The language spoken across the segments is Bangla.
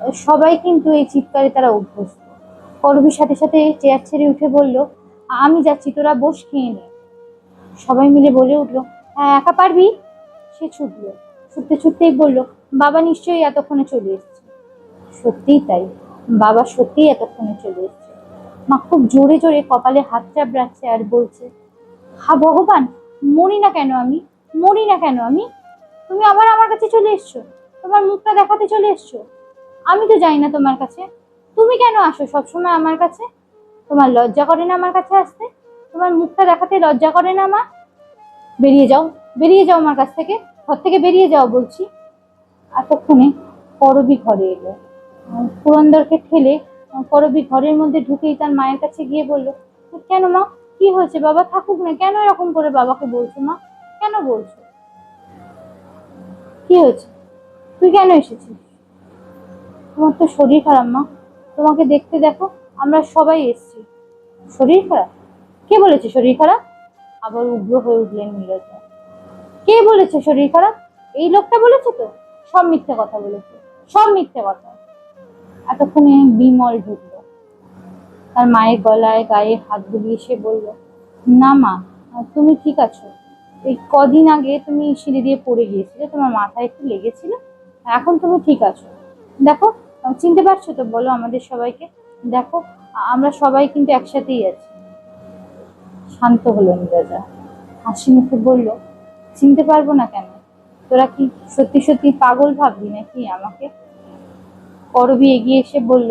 সবাই কিন্তু এই চিৎকারে তারা অভ্যস্ত। করবীর সাথে সাথে চেয়ার ছেড়ে উঠে বলল, আমি যাচ্ছি, তোরা বস, খেয়ে নে। সবাই মিলে বলে উঠল হ্যাঁ একা পারবি? সে ছুটলো। ছুটতে ছুটতেই বলল, বাবা নিশ্চয়ই এতক্ষণে চলে এসছে। সত্যিই তাই, বাবা সত্যিই এতক্ষণে চলে এসছে। মা খুব জোরে জোরে কপালে হাত চাপড়াচ্ছে আর বলছে, হা ভগবান, মরি না কেন আমি? মরি না কেন আমি? তুমি আবার আমার কাছে চলে এসছো? তোমার মুখটা দেখাতে চলে এসছো? আমি তো যাই না তোমার কাছে। তুমি কেন আসো সবসময় আমার কাছে? তোমার লজ্জা করে না আমার কাছে আসতে? তোমার মুখটা দেখাতে লজ্জা করে না মা? বেরিয়ে যাও বেরিয়ে যাও আমার কাছ থেকে। ঘর থেকে বেরিয়ে যাও বলছি। এতক্ষণে করবি ঘরে এলো। পুরন্দরকে ঠেলে করবি ঘরের মধ্যে ঢুকেই তার মায়ের কাছে গিয়ে বলল কেন মা? কি হয়েছে? বাবা থাকুক না। কেন এরকম করে বাবাকে বলছো মা? কেন বলছো? কি হয়েছে? তুই কেন এসেছিস? তোমার তো শরীর খারাপ, মা। তোমাকে দেখতে দেখো, আমরা সবাই এসছি। শরীর খারাপ? কে বলেছে শরীর খারাপ? আবার উগ্র হয়ে উঠলেন নীরজা। কে বলেছে শরীর খারাপ? এই লোকটা বলেছে তো? সব মিথ্যে কথা বলেছে। সব মিথ্যে কথা। এতক্ষণে বিমল ঢুকলো। তার মায়ের গলায় গায়ে হাত বুলিয়ে সে বলল, না, মা, তুমি ঠিক আছো। এই কদিন আগে তুমি সিঁড়ি দিয়ে পড়ে গিয়েছিলে, তোমার মাথায় একটু লেগেছিল, এখন তুমি ঠিক আছো। দেখো চিনতে পারছ তো? বলো আমাদের সবাইকে। দেখো আমরা সবাই কিন্তু একসাথেই আছি। শান্ত হলো নীরজা। হাসি মুখে বলল চিনতে পারব না কেন? তোরা কি সত্যি সত্যি পাগল ভাববি নাকি আমাকে? করবি এগিয়ে এসে বলল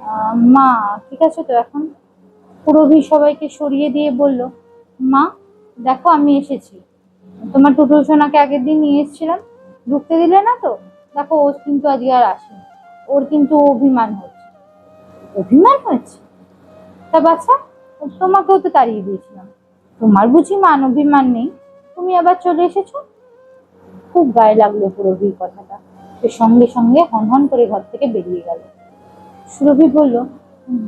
"আহ, মা ঠিক আছে তো এখন? পুরবি সবাইকে সরিয়ে দিয়ে বলল মা দেখো আমি এসেছি। তোমার টুটুল সোনাকে আগের দিন নিয়ে এসেছিলাম। ঢুকতে দিলে না তো? দেখো ও কিন্তু আজকে আর আসেনি। ওর কিন্তু অভিমান হচ্ছে অভিমান হয়েছে? তা বাচ্চা তোমাকেও তো তাড়িয়ে দিয়েছিলাম। তোমার বুঝি মান অভিমান নেই? তুমি আবার চলে এসেছ? খুব গায়ে লাগল পুরবীর কথাটা। সে সঙ্গে সঙ্গে হনহন করে ঘর থেকে বেরিয়ে গেল। সুরভি বলল,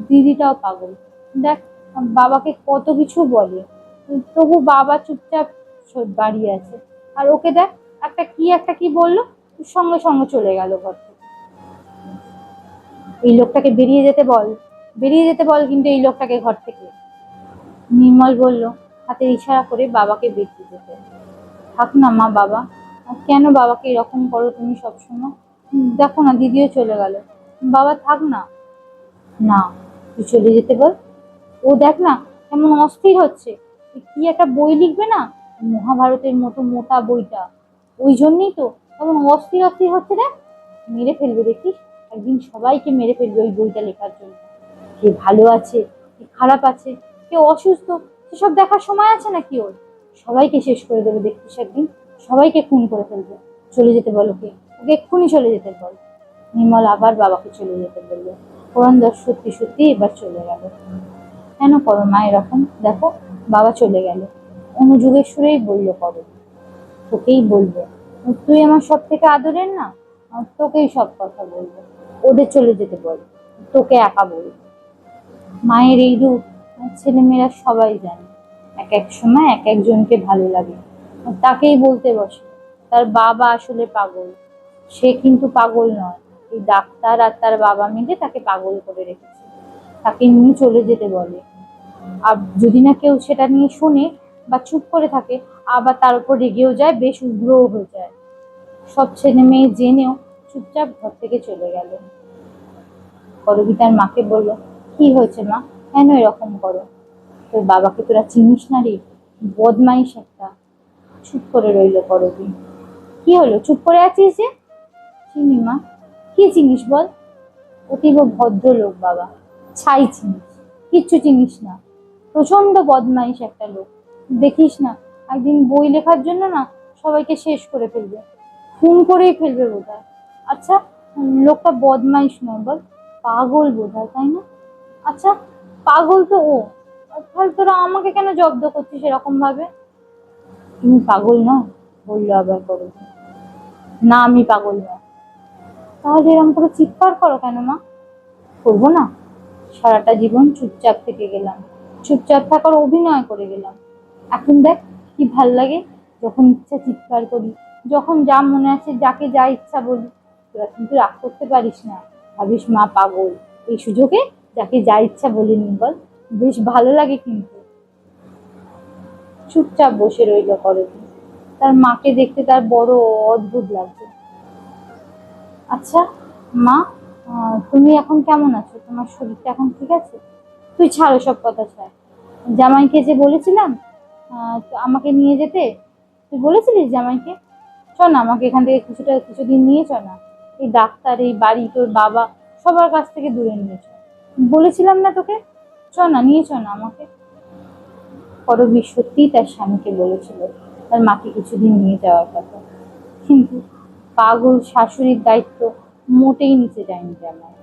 দিদিটাও পাগল। দেখ বাবাকে কত কিছু বলে। তবু বাবা চুপচাপ দাঁড়িয়ে আছে। আর ওকে দেখ, একটা কি একটা কি বলল, সঙ্গে সঙ্গে চলে গেল ঘর থেকে। এই লোকটাকে বেরিয়ে যেতে বল। বেরিয়ে যেতে বল কিন্তু এই লোকটাকে ঘর থেকে। নির্মল বলল হাতে ইশারা করে বাবাকে বেরিয়ে যেতে। থাক না মা বাবা। কেন বাবাকে এরকম করো তুমি সবসময় দেখো না, দিদিও চলে গেল। বাবা, থাক না। না, তুই চলে যেতে বল। ও দেখ না, কেমন অস্থির হচ্ছে। কি একটা বই লিখবে না? মহাভারতের মতো মোটা বইটা। ওই জন্যই তো। কেমন অস্থির অস্থির হচ্ছে দেখ। মেরে ফেলবে দেখিস। একদিন সবাইকে মেরে ফেলবে ওই বইটা লেখার জন্য। কে ভালো আছে, কে খারাপ আছে, কে অসুস্থ, সেসব দেখার সময় আছে নাকি ওর? সবাইকে শেষ করে দেবে দেখতিস একদিন। সবাইকে খুন করে ফেলবে। চলে যেতে বলো ওকে। ওকে এক্ষুনি চলে যেতে বল। নির্মল আবার বাবাকে চলে যেতে বলল। পুরন্দর সত্যি সত্যি এবার চলে গেল। কেন করো মা এরকম? দেখো, বাবা চলে গেল। অনুযুগের সুরেই বলল করো। তোকেই বলব। তুই আমার সব থেকে আদরের না? তোকেই সব কথা বলব। ওদের চলে যেতে বল। তোকে একা বলব। মায়ের এই রূপ ছেলেমেয়েরা সবাই জানে। এক এক সময় এক একজনকে ভালো লাগে। তাকেই বলতে বসে। তার বাবা আসলে পাগল। সে কিন্তু পাগল নয়। এই ডাক্তার আর তার বাবা মিলে তাকে পাগল করে রেখেছে। তাকে নিয়ে চলে যেতে বলে। আর যদি না কেউ সেটা নিয়ে শুনে বা চুপ করে থাকে, আবার তার উপর রেগেও যায়, বেশ উগ্রও হয়ে যায়। সব ছেলে মেয়ে জেনেও চুপচাপ ঘর থেকে চলে গেল। করবি তার মাকে বলল, কি হয়েছে মা? কেন এরকম করো? তোর বাবাকে তোরা চিনিস না রে? বদমাইশ একটা। চুপ করে রইল করবি কি হলো? চুপ করে আছিস যে? চিনি মা। কি চিনিস বল? অতীব ভদ্র লোক বাবা। ছাই চিনিস। কিচ্ছু চিনিস না। প্রচণ্ড বদমাইশ একটা লোক। দেখিস না, একদিন বই লেখার জন্য না সবাইকে শেষ করে ফেলবে। খুন করেই ফেলবে বোধ আচ্ছা লোকটা বদমাইশ নয়, বল। পাগল বোধ তাই না? আচ্ছা পাগল তো ও। তাহলে তোরা আমাকে কেন জব্দ করছিস এরকম ভাবে তুমি পাগল নয় বলল আবার করো না, আমি পাগল নয় তাহলে এরকম করে চিৎকার করো কেন, মা? করব না। সারাটা জীবন চুপচাপ থেকে গেলাম। চুপচাপ থাকার অভিনয় করে গেলাম। এখন দেখ, কি ভালো লাগে যখন ইচ্ছা চিৎকার করি। যখন যা মনে আছে, যাকে যা ইচ্ছা বলি। তোরা কিন্তু রাগ করতে পারিস না। ভাবিস, মা পাগল। এই সুযোগে যাকে যা ইচ্ছা বলে নি বল। বেশ ভালো লাগে কিন্তু। চুপচাপ বসে রইল করবি তার মাকে দেখতে তার বড় অদ্ভুত লাগছে। আচ্ছা মা তুমি এখন কেমন আছো? তোমার শরীরটা এখন ঠিক আছে? তুই ছাড়ো সব কথা, ছাড়। জামাইকে যে বলেছিলাম তো আমাকে নিয়ে যেতে, তুই বলেছিলিস জামাইকে? চ না, আমাকে এখান থেকে কিছুটা কিছুদিন নিয়ে চ না। এই ডাক্তার, এই বাড়ি, তোর বাবা, সবার কাছ থেকে দূরে নিয়ে চ বলেছিলাম না তোকে? চ না, নিয়ে চ না আমাকে। করবি সত্যিই তার স্বামীকে বলেছিল, তার মাকে কিছুদিন নিয়ে যাওয়ার কথা। কিন্তু পাগল শাশুড়ির দায়িত্ব মোটেই নিচে যায়নি জামাই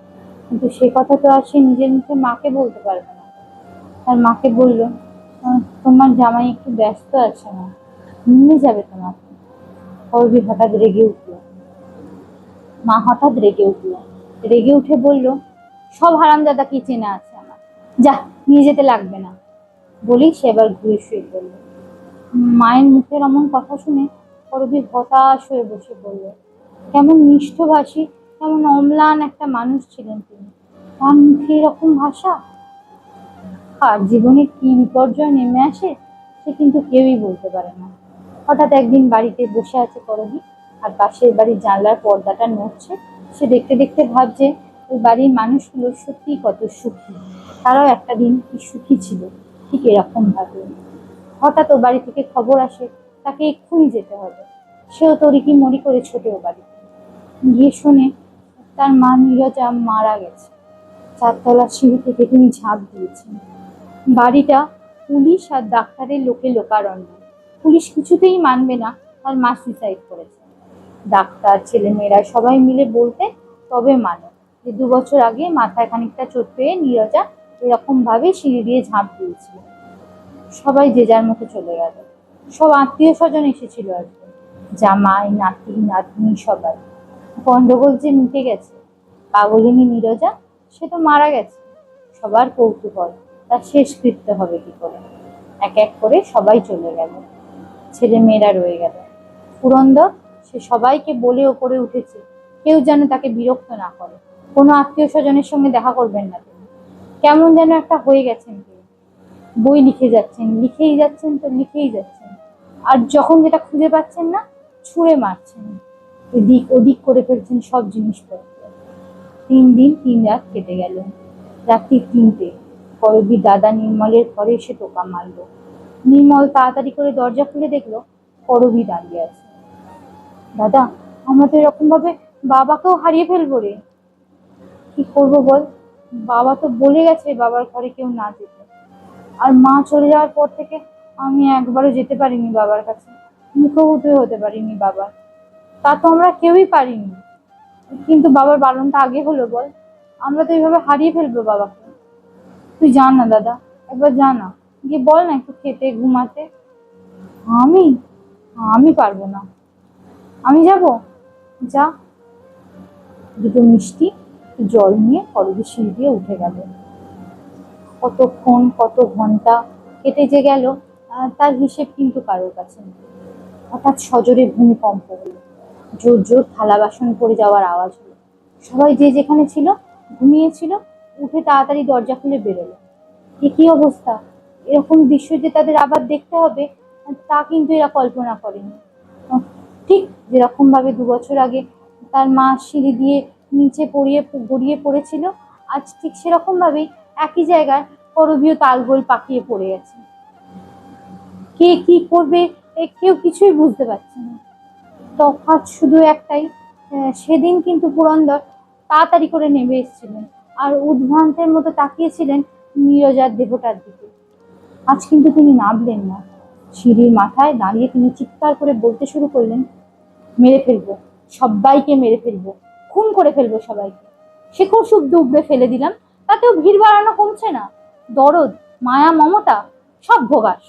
কিন্তু সে কথা তো আর সে নিজের মুখে মাকে বলতে পারবে না। তার মাকে বলল তোমার জামাই একটু ব্যস্ত আছে না নিয়ে যাবে তোমাকে। করবি হঠাৎ রেগে উঠল। মা হঠাৎ রেগে উঠল। রেগে উঠে বলল, সব হারামজাদা কি চেনা আছে আমার? যা, নিয়ে যেতে লাগবে না। বলেই সে এবার ঘুরে শুয়ে পড়ল। মায়ের মুখের এমন কথা শুনে করবি হতাশ হয়ে বসে পড়ল। কেমন মিষ্টভাষী কেমন অম্লান একটা মানুষ ছিলেন তিনি। তার মুখে এরকম ভাষা? আর জীবনে কি বিপর্যয় নেমে আসে, সে কিন্তু কেউই বলতে পারে না। হঠাৎ একদিন বাড়িতে বসে আছে করবি আর পাশের বাড়ির জানলার পর্দাটা নড়ছে, সে দেখতে দেখতে ভাবছে ওই বাড়ির মানুষগুলো সত্যিই কত সুখী। তারাও একটা দিন কি সুখী ছিল, ঠিক এরকম ভাবে। হঠাৎ ও বাড়ি থেকে খবর আসে, তাকে এক্ষুনি যেতে হবে। সেও তরিকি মরি করে ছোটে ও বাড়ি গিয়ে শুনে তার মা নীরজা মারা গেছে। চারতলা সিঁড়ি থেকে তিনি ঝাঁপ দিয়েছেন। বাড়িটা পুলিশ আর ডাক্তারের লোকে লোকারণ্য। পুলিশ কিছুতেই মানবে না, তার মা সুইসাইড করেছে। ডাক্তার, ছেলেমেয়েরা সবাই মিলে বলতে তবে মানে যে দু বছর আগে মাথায় খানিকটা চোট পেয়ে নীরজা এরকম ভাবে সিঁড়ি দিয়ে ঝাঁপ দিয়েছিল। সবাই যে যার মতো চলে গেল। সব আত্মীয় স্বজন এসেছিল আজকে। জামাই, নাতি, নাতনি সবাই। গন্ডগোল যে মিটে গেছে, পাগলিনী নীরজা, সে তো মারা গেছে। সবার কৌতূহল, তার শেষ কৃত্য হবে কি করে? এক এক করে সবাই চলে গেল। ছেলে মেয়েরা রয়ে গেল। পুরন্দর সে সবাইকে বলে ওপরে উঠেছে। কেউ যেন তাকে বিরক্ত না করে। কোনো আত্মীয় স্বজনের সঙ্গে দেখা করবেন না তিনি। কেমন যেন একটা হয়ে গেছেন তিনি। বই লিখে যাচ্ছেন, লিখেই যাচ্ছেন তো লিখেই যাচ্ছেন। আর যখন যেটা খুঁজে পাচ্ছেন না, ছুঁড়ে মারছেন। এদিক ওদিক করে ফেলছেন সব জিনিসপত্র। তিন দিন, তিন রাত কেটে গেল। রাত্রি তিনটে। করবি দাদা নির্মলের ঘরে এসে টোকা মারলো। নির্মল তাড়াতাড়ি করে দরজা খুলে দেখল করবি দাঁড়িয়ে আছে। দাদা, আমরা তো এরকম ভাবে বাবাকেও হারিয়ে ফেলব রে। কি করব বল? বাবা তো বলে গেছে বাবার ঘরে কেউ না যেতে। আর মা চলে যাওয়ার পর থেকে আমি একবারও যেতে পারিনি বাবার কাছে। মুখোমুখি হতে পারিনি বাবার। তা তো আমরা কেউই পারিনি। কিন্তু বাবার বারণটা আগে হলো বল। আমরা তো এইভাবে হারিয়ে ফেলব বাবাকে। তুই জান না দাদা, একবার যা না। গিয়ে বল না একটু খেতে, ঘুমাতে। আমি? আমি পারব না। আমি যাব? যা। দুটো মিষ্টি জল নিয়ে করবি সিঁড়ি দিয়ে উঠে গেল। কতক্ষণ, কত ঘণ্টা কেটে যে গেল তার হিসেব কিন্তু কারোর কাছে হঠাৎ সজোরে ভূমিকম্প হলো। জোর জোর থালা বাসন পড়ে যাওয়ার আওয়াজ হলো। সবাই যে যেখানে ছিল, ঘুমিয়েছিল, উঠে তাড়াতাড়ি দরজা খুলে বেরোলো। এ কি অবস্থা? এরকম দৃশ্য যে তাদের আবার দেখতে হবে, তা কিন্তু এরা কল্পনা করেনি। ঠিক যেরকমভাবে দু বছর আগে তার মা সিঁড়ি দিয়ে নিচে পড়িয়ে, গড়িয়ে পড়েছিল, আজ ঠিক সেরকমভাবেই একই জায়গায় করবীয় তালগোল পাকিয়ে পড়ে গেছে কে কি করবে কেউ কিছুই বুঝতে পারছে না। তফাৎ শুধু একটাই সেদিন কিন্তু পুরন্দর তাড়াতাড়ি করে নেমে এসেছিলেন আর উদ্ভ্রান্তের মতো তাকিয়েছিলেন নীরজার দেবতার দিকে। আজ কিন্তু তিনি নামলেন না। সিঁড়ির মাথায় দাঁড়িয়ে তিনি চিৎকার করে বলতে শুরু করলেন মেরে ফেলব সবাইকে মেরে ফেলব, খুন করে ফেলব সবাইকে। শেখর শুদ্ধ উবড়ে ফেলে দিলাম, তাতেও ভিড় বাড়ানো কমছে না। দরদ, মায়া, মমতা, সব ভোগাস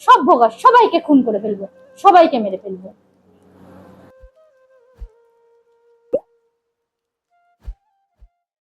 সব ভোগাস, সবাইকে খুন করে ফেলব, সবাইকে মেরে ফেলব।